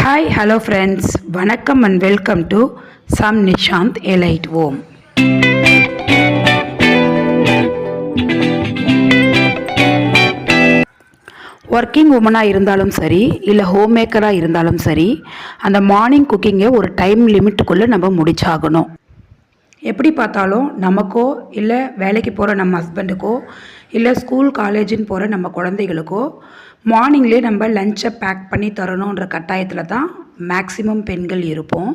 Hi hello friends வணக்கம் and welcome to some Nishanth elite home working உமனாக இருந்தாலும் சரி இல்லை ஹோம் மேக்கராக இருந்தாலும் சரி அந்த மார்னிங் குக்கிங்கை ஒரு டைம் லிமிட்டுக்குள்ளே நம்ம முடிச்சாகணும். எப்படி பார்த்தாலும் நமக்கோ இல்லை வேலைக்கு போகிற நம்ம ஹஸ்பண்டுக்கோ இல்லை ஸ்கூல் காலேஜுன்னு போகிற நம்ம குழந்தைகளுக்கோ மார்னிங்லேயே நம்ம லஞ்சை பேக் பண்ணி தரணுன்ற கட்டாயத்தில் தான் மேக்ஸிமம் பெண்கள் இருப்போம்.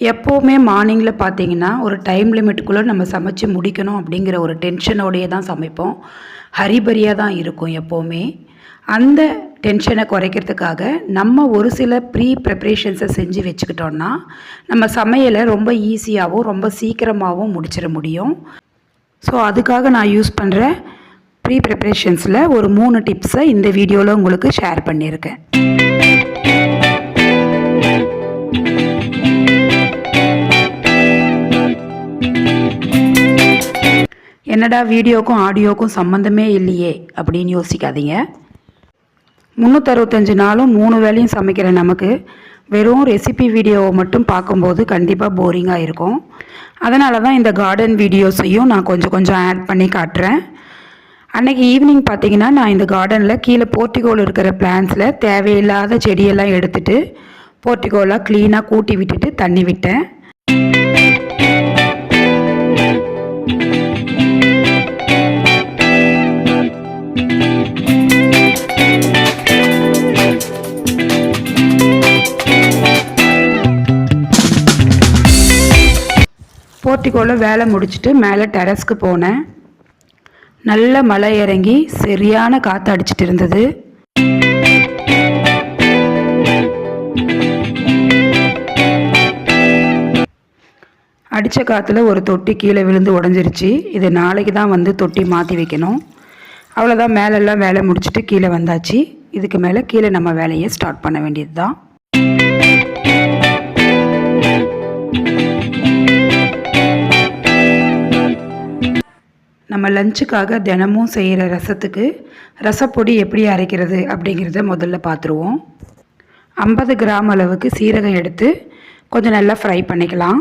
எப்போவுமே மார்னிங்கில் பார்த்தீங்கன்னா ஒரு டைம் லிமிட்டுக்குள்ளே நம்ம சமைச்சு முடிக்கணும் அப்படிங்கிற ஒரு டென்ஷனோடையே தான் சமைப்போம். ஹரிபரியாக தான் இருக்கும் எப்போவுமே. அந்த டென்ஷனை குறைக்கிறதுக்காக நம்ம ஒரு சில ப்ரீ ப்ரிப்ரேஷன்ஸை செஞ்சு வச்சுக்கிட்டோன்னா நம்ம சமையலை ரொம்ப ஈஸியாகவும் ரொம்ப சீக்கிரமாகவும் முடிச்சிட முடியும். ஸோ அதுக்காக நான் யூஸ் பண்ணுற ப்ரீ ப்ரிப்ரேஷன்ஸில் ஒரு மூணு டிப்ஸை இந்த வீடியோவில் உங்களுக்கு ஷேர் பண்ணியிருக்கேன். என்னடா வீடியோக்கும் ஆடியோக்கும் சம்மந்தமே இல்லையே அப்படின்னு யோசிக்காதீங்க. முந்நூற்றறுபத்தஞ்சு நாளும் மூணு வேலையும் சமைக்கிற நமக்கு வெறும் ரெசிபி வீடியோவை மட்டும் பார்க்கும்போது கண்டிப்பாக போரிங்காக இருக்கும். அதனால தான் இந்த கார்டன் வீடியோஸையும் நான் கொஞ்சம் கொஞ்சம் ஆட் பண்ணி காட்டுறேன். அன்றைக்கி ஈவினிங் பார்த்தீங்கன்னா நான் இந்த கார்டனில் கீழே போர்ட்டிகோல் இருக்கிற பிளான்ஸில் தேவையில்லாத செடியெல்லாம் எடுத்துட்டு போர்ட்டிகோலாக க்ளீனாக கூட்டி விட்டுட்டு தண்ணி விட்டேன். போர்ட்டிகோவில் வேலை முடிச்சுட்டு மேலே டெரஸ்க்கு போனேன். நல்ல மழை இறங்கி சரியான காற்று அடிச்சிட்டு இருந்தது. அடித்த காற்றுல ஒரு தொட்டி கீழே விழுந்து உடஞ்சிருச்சு. இது நாளைக்கு தான் வந்து தொட்டி மாற்றி வைக்கணும். அவ்வளோதான் மேலெல்லாம் வேலை முடிச்சுட்டு கீழே வந்தாச்சு. இதுக்கு மேலே கீழே நம்ம வேலையை ஸ்டார்ட் பண்ண வேண்டியது தான் நம்ம லஞ்சுக்காக தினமும் செய்கிற ரசத்துக்கு ரசப்பொடி எப்படி அரைக்கிறது அப்படிங்கிறத முதல்ல பார்த்துருவோம். ஐம்பது கிராம் அளவுக்கு சீரகம் எடுத்து கொஞ்சம் நல்லா ஃப்ரை பண்ணிக்கலாம்.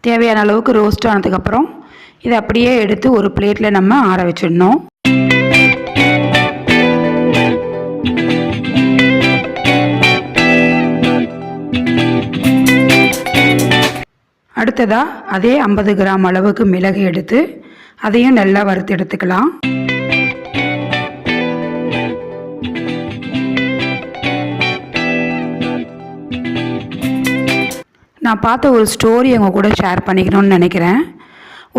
தேவையான அளவுக்கு ரோஸ்ட் ஆனதுக்கப்புறம் இதை அப்படியே எடுத்து ஒரு பிளேட்டில் நம்ம ஆற வச்சிடணும். அடுத்ததாக அதே ஐம்பது கிராம் அளவுக்கு மிளகு எடுத்து அதையும் நல்லா வறுத்து எடுத்துக்கலாம். நான் பார்த்த ஒரு ஸ்டோரி அவங்க கூட ஷேர் பண்ணிக்கணும்னு நினைக்கிறேன்.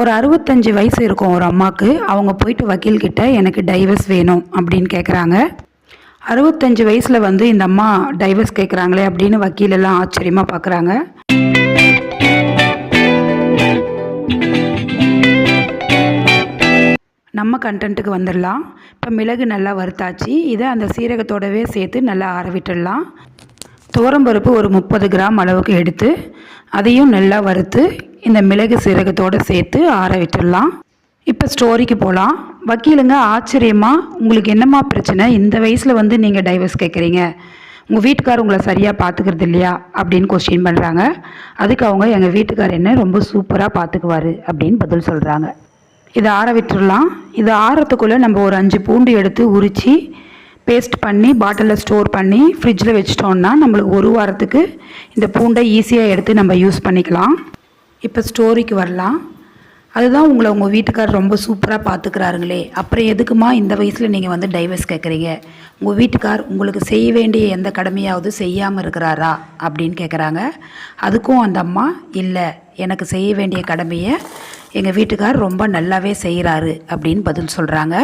ஒரு அறுபத்தஞ்சு வயசு இருக்கும் ஒரு அம்மாவுக்கு அவங்க போயிட்டு வக்கீல்கிட்ட எனக்கு டைவர்ஸ் வேணும் அப்படின்னு கேட்குறாங்க அறுபத்தஞ்சு வயசில் வந்து இந்த அம்மா டைவர்ஸ் கேட்குறாங்களே அப்படின்னு வக்கீலெல்லாம் ஆச்சரியமாக பார்க்குறாங்க நம்ம கண்டென்ட்டுக்கு வந்துடலாம் இப்போ மிளகு நல்லா வறுத்தாச்சு. இதை அந்த சீரகத்தோடவே சேர்த்து நல்லா ஆற விட்டுடலாம் துவரம்பருப்பு ஒரு முப்பது கிராம் அளவுக்கு எடுத்து அதையும் நல்லா வறுத்து இந்த மிளகு சீரகத்தோடு சேர்த்து ஆற விட்டுடலாம் இப்போ ஸ்டோரிக்கு போகலாம் வக்கீலுங்க ஆச்சரியமாக உங்களுக்கு என்னம்மா பிரச்சனை? இந்த வயசில் வந்து நீங்கள் டைவர்ஸ் கேட்குறீங்க உங்கள் வீட்டுக்கார் உங்களை சரியாக பார்த்துக்கிறது இல்லையா? அப்படின்னு கொஸ்டின் பண்ணுறாங்க அதுக்கு அவங்க எங்கள் வீட்டுக்கார் என்ன ரொம்ப சூப்பராக பார்த்துக்குவார் அப்படின்னு பதில் சொல்கிறாங்க இதை ஆற விட்டுடலாம் இது ஆறத்துக்குள்ளே நம்ம ஒரு அஞ்சு பூண்டு எடுத்து உரித்து பேஸ்ட் பண்ணி பாட்டிலில் ஸ்டோர் பண்ணி ஃப்ரிட்ஜில் வச்சிட்டோம்னா நம்மளுக்கு ஒரு வாரத்துக்கு இந்த பூண்டை ஈஸியாக எடுத்து நம்ம யூஸ் பண்ணிக்கலாம். இப்போ ஸ்டோரிக்கு வரலாம். அதுதான் உங்களை உங்கள் வீட்டுக்கார் ரொம்ப சூப்பராக பார்த்துக்கிறாருங்களே அப்புறம் எதுக்குமா இந்த வயசில் நீங்கள் வந்து டைவர்ஸ் கேட்குறீங்க உங்கள் வீட்டுக்கார் உங்களுக்கு செய்ய வேண்டிய எந்த கடமையாவது செய்யாமல் இருக்கிறாரா? அப்படின்னு கேட்குறாங்க அதுக்கும் அந்த அம்மா இல்லை எனக்கு செய்ய வேண்டிய கடமையை எங்கள் வீட்டுக்கார் ரொம்ப நல்லாவே செய்கிறாரு அப்படின்னு பதில் சொல்கிறாங்க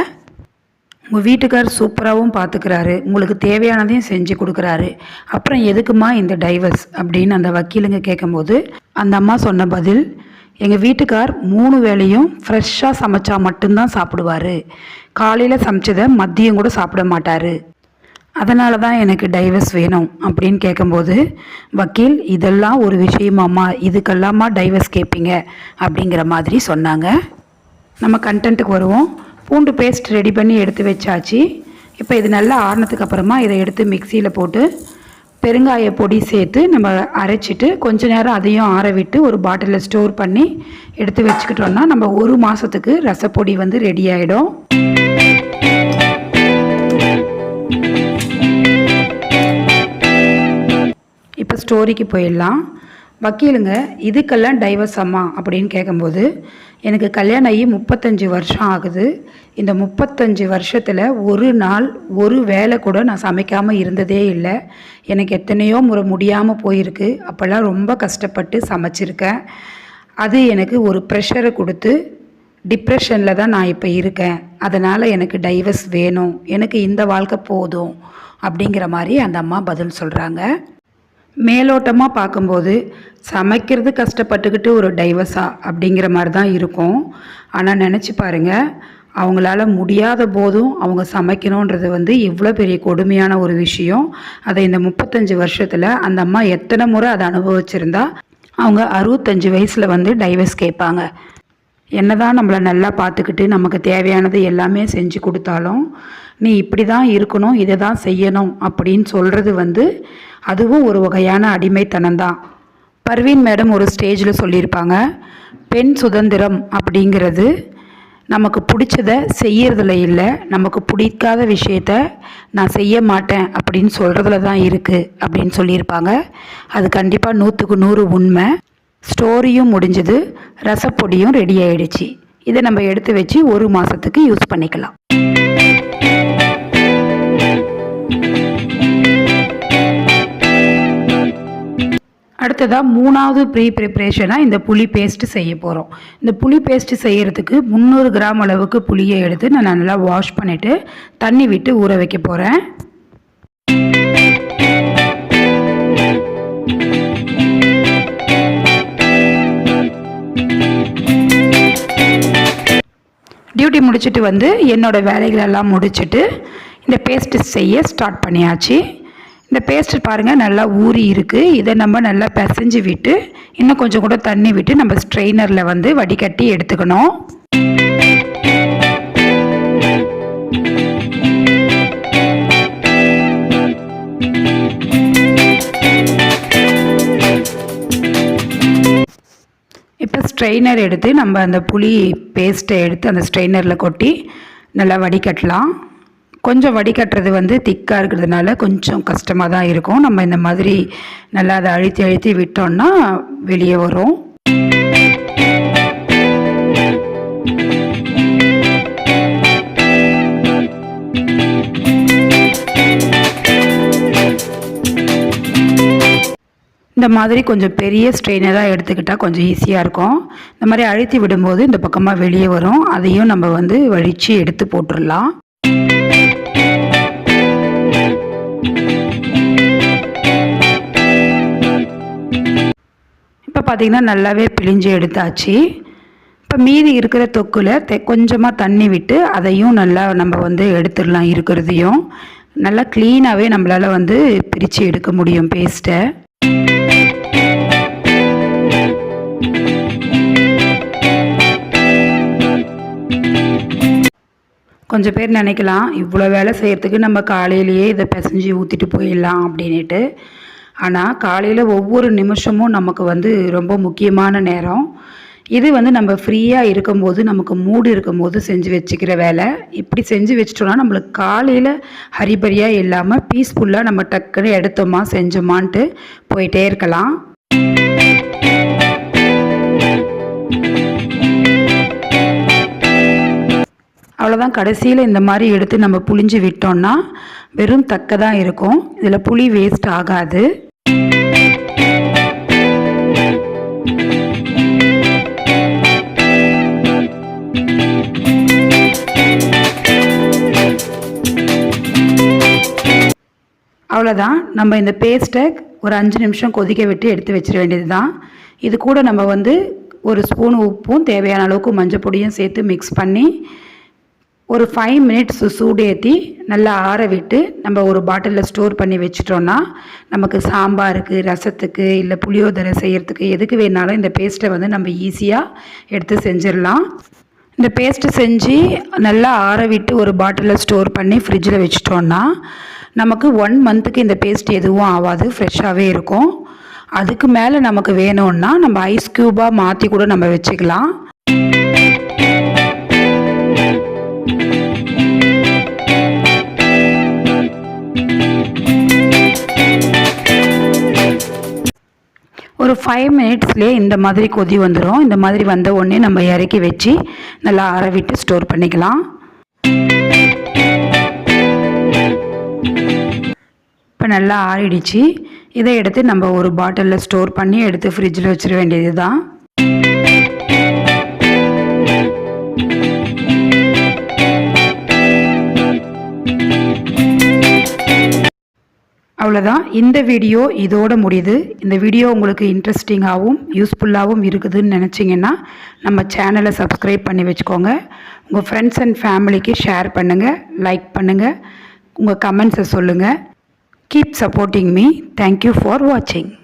உங்கள் வீட்டுக்கார் சூப்பராகவும் பார்த்துக்கிறாரு உங்களுக்கு தேவையானதையும் செஞ்சு கொடுக்குறாரு. அப்புறம் எதுக்குமா இந்த டைவர்ஸ் அப்படின்னு அந்த வக்கீலுங்க கேட்கும்போது அந்த அம்மா சொன்ன பதில் எங்கள் வீட்டுக்கார் மூணு வேளையும் ஃப்ரெஷ்ஷாக சமைச்சா மட்டும்தான் சாப்பிடுவார். காலையில் சமைச்சதை மதியம் கூட சாப்பிட மாட்டார். அதனால தான் எனக்கு டைவர்ஸ் வேணும் அப்படின்னு கேட்கும்போது வக்கீல் இதெல்லாம் ஒரு விஷயமாம்மா இதுக்கெல்லாமா டைவர்ஸ் கேட்பீங்க அப்படிங்கிற மாதிரி சொன்னாங்க. நம்ம கண்டென்ட்டுக்கு வருவோம். பூண்டு பேஸ்ட் ரெடி பண்ணி எடுத்து வச்சாச்சு. இப்போ இது நல்லா ஆறினதுக்கு அப்புறமா இதை எடுத்து மிக்சியில் போட்டு பெருங்காய பொடி சேர்த்து நம்ம அரைச்சிட்டு கொஞ்ச நேரம் அதையும் ஆற விட்டு ஒரு பாட்டிலில் ஸ்டோர் பண்ணி எடுத்து வச்சுக்கிட்டோம்னா நம்ம ஒரு மாதத்துக்கு ரசப்பொடி வந்து ரெடி ஆகிடும் ஸ்டோரிக்கு போயிடலாம். வக்கீலுங்க இதுக்கெல்லாம் டைவர்ஸ் அம்மா அப்படின்னு கேட்கும்போது எனக்கு கல்யாணம் ஆகி முப்பத்தஞ்சு வருஷம் ஆகுது. இந்த முப்பத்தஞ்சு வருஷத்தில் ஒரு நாள் ஒரு வேலை கூட நான் சமைக்காமல் இருந்ததே இல்லை. எனக்கு எத்தனையோ முறை முடியாமல் போயிருக்கு. அப்போல்லாம் ரொம்ப கஷ்டப்பட்டு சமைச்சிருக்கேன். அது எனக்கு ஒரு ப்ரெஷரை கொடுத்து டிப்ரெஷனில் தான் நான் இப்போ இருக்கேன். அதனால் எனக்கு டைவர்ஸ் வேணும். எனக்கு இந்த வாழ்க்கை போதும் அப்படிங்கிற மாதிரி அந்த அம்மா பதில் சொல்கிறாங்க மேலோட்டமாக பார்க்கும்போது சமைக்கிறது கஷ்டப்பட்டுக்கிட்டு ஒரு டைவர்ஸா அப்படிங்கிற மாதிரி தான் இருக்கும். ஆனால் நினச்சி பாருங்கள் அவங்களால முடியாத போதும் அவங்க சமைக்கணுன்றது வந்து இவ்வளோ பெரிய கொடுமையான ஒரு விஷயம். அதை இந்த முப்பத்தஞ்சு வருஷத்தில் அந்த அம்மா எத்தனை முறை அதை அனுபவிச்சிருந்தா அவங்க அறுபத்தஞ்சு வயசில் வந்து டைவர்ஸ் கேட்பாங்க. என்னதான் நம்மளை நல்லா பார்த்துக்கிட்டு நமக்கு தேவையானது எல்லாமே செஞ்சு கொடுத்தாலும் நீ இப்படி தான் இருக்கணும் இதை தான் செய்யணும் அப்படின்னு சொல்கிறது வந்து அதுவும் ஒரு வகையான அடிமைத்தனம் தான் பர்வீன் மேடம் ஒரு ஸ்டேஜில் சொல்லியிருப்பாங்க பெண் சுதந்திரம் அப்படிங்கிறது நமக்கு பிடிச்சத செய்யறதுல இல்லை நமக்கு பிடிக்காத விஷயத்த நான் செய்ய மாட்டேன் அப்படின்னு சொல்கிறதுல தான் இருக்குது அப்படின்னு சொல்லியிருப்பாங்க. அது கண்டிப்பாக நூற்றுக்கு நூறு உண்மை. ஸ்டோரியும் முடிஞ்சது ரசப்பொடியும் ரெடி ஆயிடுச்சு. இதை நம்ம எடுத்து வச்சு ஒரு மாதத்துக்கு யூஸ் பண்ணிக்கலாம். அடுத்ததாக மூணாவது ப்ரீ ப்ரிப்ரேஷனாக இந்த புளி பேஸ்ட்டு செய்ய போகிறோம் இந்த புளி பேஸ்ட்டு செய்கிறதுக்கு முந்நூறு கிராம் அளவுக்கு புளியை எடுத்து நான் நல்லா வாஷ் பண்ணிவிட்டு தண்ணி விட்டு ஊற வைக்க போகிறேன் டியூட்டி முடிச்சுட்டு வந்து என்னோட வேலைகளெல்லாம் முடிச்சுட்டு இந்த பேஸ்ட்டு செய்ய ஸ்டார்ட் பண்ணியாச்சு. இந்த பேஸ்ட்டு பாருங்கள் நல்லா ஊறி இருக்குது இதை நம்ம நல்லா பிசைஞ்சு விட்டு இன்னும் கொஞ்சம் கூட தண்ணி விட்டு நம்ம ஸ்ட்ரெயினரில் வந்து வடிகட்டி எடுத்துக்கணும். இப்போ ஸ்ட்ரெயினர் எடுத்து நம்ம அந்த புளி பேஸ்ட்டை எடுத்து அந்த ஸ்ட்ரெயினரில் கொட்டி நல்லா வடிகட்டலாம். கொஞ்சம் வடிகட்டுறது வந்து திக்காக இருக்கிறதுனால கொஞ்சம் கஷ்டமாக தான் இருக்கும். நம்ம இந்த மாதிரி நல்லா அதை அழுத்தி அழுத்தி விட்டோம்னா வெளியே வரும். இந்த மாதிரி கொஞ்சம் பெரிய ஸ்ட்ரெயினராக எடுத்துக்கிட்டால் கொஞ்சம் ஈஸியாக இருக்கும். இந்த மாதிரி அழுத்தி விடும்போது இந்த பக்கமாக வெளியே வரும். அதையும் நம்ம வந்து வழித்து எடுத்து போட்டுடலாம். பார்த்திங்கன்னா நல்லாவே பிழிஞ்சு எடுத்தாச்சு. இப்போ மீதி இருக்கிற தொக்கில் தெ கொஞ்சமாக தண்ணி விட்டு அதையும் நல்லா நம்ம வந்து எடுத்துடலாம் இருக்கிறதையும். நல்லா க்ளீனாகவே நம்மளால் வந்து பிரித்து எடுக்க முடியும் பேஸ்ட்டை கொஞ்சம் பேர் நினைக்கலாம் இவ்வளோ வேலை செய்கிறதுக்கு நம்ம காலையிலேயே இதை பிசைஞ்சு ஊற்றிட்டு போயிடலாம் அப்படின்ட்டு ஆனால் காலையில் ஒவ்வொரு நிமிஷமும் நமக்கு வந்து ரொம்ப முக்கியமான நேரம். இது வந்து நம்ம ஃப்ரீயாக இருக்கும்போது நமக்கு மூடு இருக்கும்போது செஞ்சு வச்சுக்கிற வேலை. இப்படி செஞ்சு வச்சிட்டோம்னா நம்மளுக்கு காலையில் ஹரிபரியாக இல்லாமல் பீஸ்ஃபுல்லாக நம்ம டக்குன்னு எடுத்தோமா செஞ்சோமான்ட்டு போயிட்டே இருக்கலாம். அவ்வளோதான் கடைசியில் இந்த மாதிரி எடுத்து நம்ம புளிஞ்சு விட்டோம்னா வெறும் தக்க தான் இருக்கும். இதில் புளி வேஸ்ட் ஆகாது. அவ்வளோதான் நம்ம இந்த பேஸ்ட்டை ஒரு அஞ்சு நிமிஷம் கொதிக்க விட்டு எடுத்து வச்சிட வேண்டியது தான் இது கூட நம்ம வந்து ஒரு ஸ்பூன் உப்பும் தேவையான அளவுக்கு மஞ்சள் பொடியும் சேர்த்து மிக்ஸ் பண்ணி ஒரு ஃபைவ் மினிட்ஸ் சூடேற்றி நல்லா ஆற விட்டு நம்ம ஒரு பாட்டிலில் ஸ்டோர் பண்ணி வச்சிட்டோன்னா நமக்கு சாம்பாருக்கு ரசத்துக்கு இல்லை புளியோதரை செய்கிறதுக்கு எதுக்கு வேணாலும் இந்த பேஸ்ட்டை வந்து நம்ம ஈஸியாக எடுத்து செஞ்சிடலாம். இந்த பேஸ்ட்டு செஞ்சு நல்லா ஆற விட்டு ஒரு பாட்டிலில் ஸ்டோர் பண்ணி ஃப்ரிட்ஜில் வச்சிட்டோன்னா நமக்கு ஒன் மந்த்துக்கு இந்த பேஸ்ட் எதுவும் ஆகாது ஃப்ரெஷ்ஷாகவே இருக்கும். அதுக்கு மேலே நமக்கு வேணும்னா நம்ம ஐஸ் க்யூபாக மாற்றி கூட நம்ம வச்சுக்கலாம். ஒரு ஃபைவ் மினிட்ஸ்லேயே இந்த மாதிரி கொதி வந்துடும் இந்த மாதிரி வந்த உடனே நம்ம இறக்கி வச்சு நல்லா ஆற விட்டு ஸ்டோர் பண்ணிக்கலாம். இப்போ நல்லா ஆறிடுச்சு. இதை எடுத்து நம்ம ஒரு பாட்டிலில் ஸ்டோர் பண்ணி எடுத்து ஃப்ரிட்ஜில் வச்சிட வேண்டியது தான் அவ்வளோதான் இந்த வீடியோ இதோட முடியுது. இந்த வீடியோ உங்களுக்கு இன்ட்ரெஸ்டிங்காகவும் யூஸ்ஃபுல்லாகவும் இருக்குதுன்னு நினச்சிங்கன்னா நம்ம சேனலை சப்ஸ்கிரைப் பண்ணி வச்சுக்கோங்க. உங்கள் ஃப்ரெண்ட்ஸ் அண்ட் ஃபேமிலிக்கு ஷேர் பண்ணுங்கள் லைக் பண்ணுங்கள் உங்கள் கமெண்ட்ஸை சொல்லுங்கள் Keep supporting me. Thank you for watching.